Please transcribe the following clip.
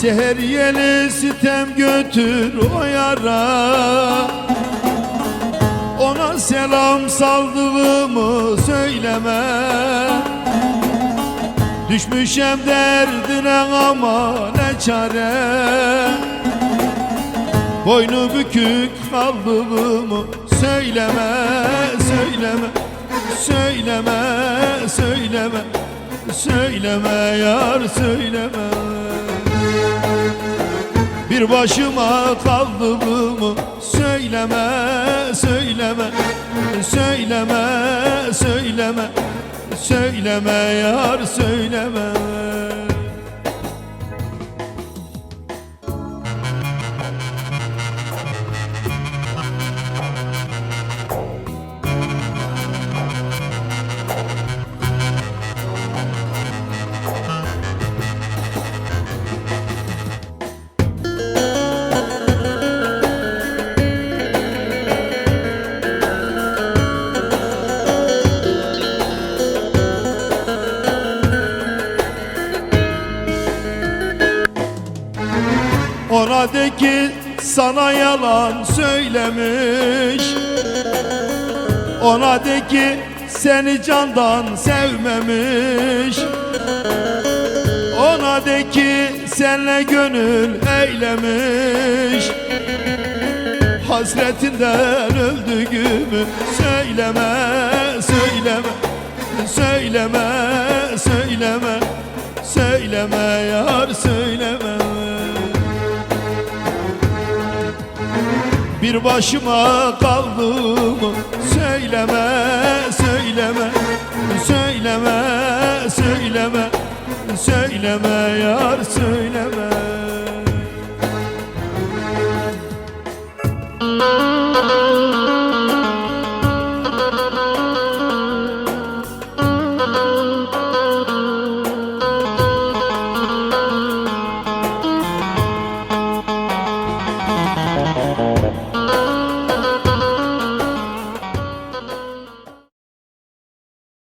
Seher yeli sitem götür o yara. Ona selam saldığımı söyleme. Düşmüşem derdine ama ne çare. Boynu bükük kaldığımı söyleme, söyleme, söyleme, söyleme, söyleme yar söyleme. Bir başıma kaldığımı söyleme, söyleme, söyleme, söyleme, söyleme yar söyleme. Ona de ki sana yalan söylemiş. Ona de ki seni candan sevmemiş. Ona de ki senle gönül eylemiş. Hasretinden öldüğümü söyleme, söyleme, söyleme, söyleme, söyleme yar söyleme. Bir başıma kaldım söyleme söyleme söyleme söyleme. Söyleme yar söyleme